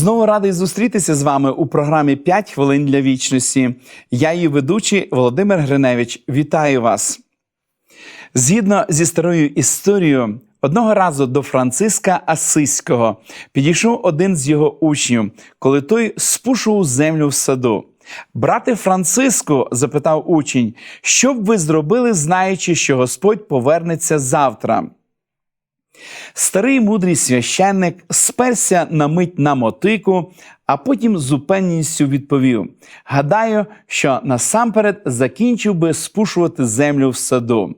Знову радий зустрітися з вами у програмі «5 хвилин для вічності. Я її ведучий Володимир Гриневич. Вітаю вас. Згідно зі старою історією, одного разу до Франциска Асиського підійшов один з його учнів, коли той спушував землю в саду. Брате Франциску, запитав учень, що б ви зробили, знаючи, що Господь повернеться завтра? Старий мудрий священник сперся на мить на мотику, а потім з упевненістю відповів: Гадаю, що насамперед закінчив би спушувати землю в саду.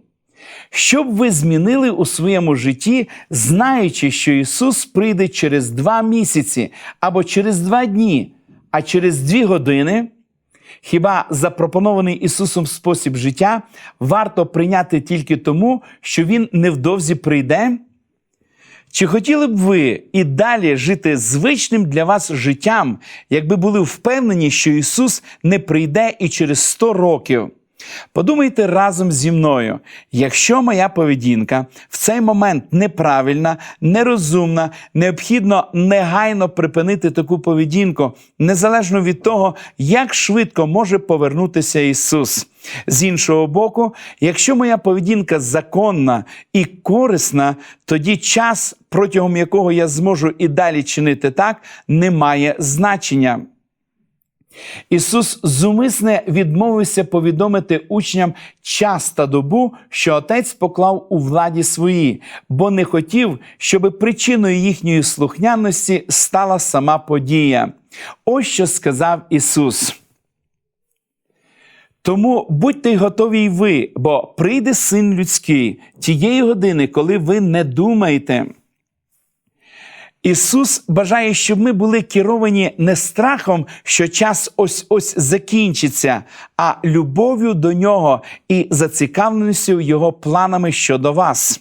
Що б ви змінили у своєму житті, знаючи, що Ісус прийде через два місяці або через два дні, а через дві години? Хіба запропонований Ісусом спосіб життя варто прийняти тільки тому, що Він невдовзі прийде? Чи хотіли б ви і далі жити звичним для вас життям, якби були впевнені, що Ісус не прийде і через 100 років? Подумайте разом зі мною, якщо моя поведінка в цей момент неправильна, нерозумна, необхідно негайно припинити таку поведінку, незалежно від того, як швидко може повернутися Ісус. З іншого боку, якщо моя поведінка законна і корисна, тоді час, протягом якого я зможу і далі чинити так, не має значення. Ісус зумисне відмовився повідомити учням час та добу, що Отець поклав у владі своїй, бо не хотів, щоб причиною їхньої слухняності стала сама подія. Ось що сказав Ісус. Тому будьте готові й ви, бо прийде син людський тієї години, коли ви не думаєте. Ісус бажає, щоб ми були керовані не страхом, що час ось ось закінчиться, а любов'ю до нього і зацікавленістю Його планами щодо вас.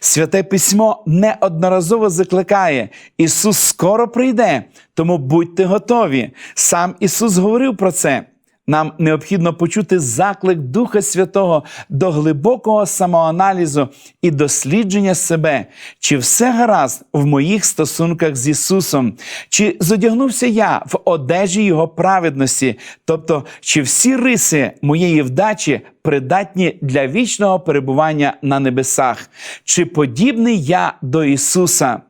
Святе письмо неодноразово закликає: Ісус скоро прийде, тому будьте готові. Сам Ісус говорив про це. Нам необхідно почути заклик Духа Святого до глибокого самоаналізу і дослідження себе, чи все гаразд в моїх стосунках з Ісусом, чи зодягнувся я в одежі Його праведності, тобто чи всі риси моєї вдачі придатні для вічного перебування на небесах, чи подібний я до Ісуса.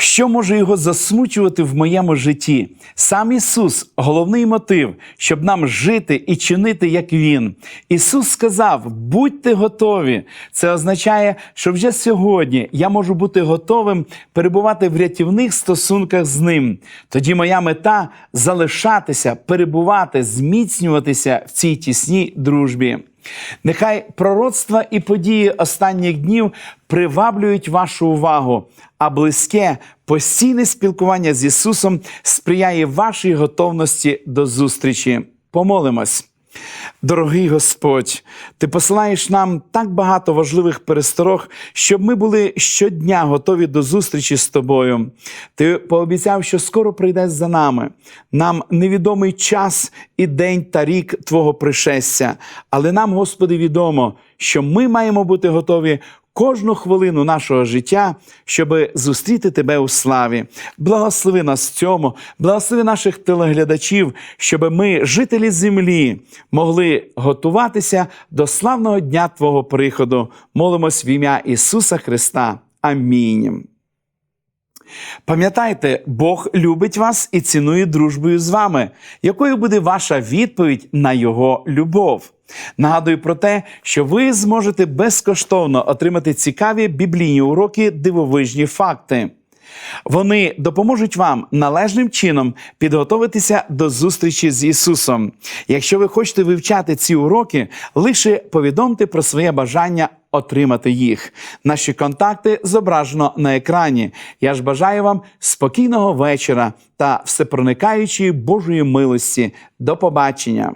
Що може його засмучувати в моєму житті? Сам Ісус головний мотив, щоб нам жити і чинити, як Він. Ісус сказав: будьте готові. Це означає, що вже сьогодні я можу бути готовим перебувати в рятівних стосунках з Ним. Тоді моя мета залишатися, перебувати, зміцнюватися в цій тісній дружбі. Нехай пророцтва і події останніх днів приваблюють вашу увагу, а близьке постійне спілкування з Ісусом сприяє вашій готовності до зустрічі. Помолимось. Дорогий Господь, Ти посилаєш нам так багато важливих пересторог, щоб ми були щодня готові до зустрічі з тобою. Ти пообіцяв, що скоро прийдеш за нами. Нам невідомий час і день та рік Твого пришестя, але нам, Господи, відомо, що ми маємо бути готові кожну хвилину нашого життя, щоб зустріти тебе у славі. Благослови нас в цьому, благослови наших телеглядачів, щоб ми, жителі землі, могли готуватися до славного дня Твого приходу. Молимось в ім'я Ісуса Христа. Амінь. Пам'ятайте, Бог любить вас і цінує дружбою з вами. Якою буде ваша відповідь на Його любов? Нагадую про те, що ви зможете безкоштовно отримати цікаві біблійні уроки, дивовижні факти. Вони допоможуть вам належним чином підготуватися до зустрічі з Ісусом. Якщо ви хочете вивчати ці уроки, лише повідомте про своє бажання отримати їх. Наші контакти зображено на екрані. Я ж бажаю вам спокійного вечора та всепроникаючої Божої милості. До побачення!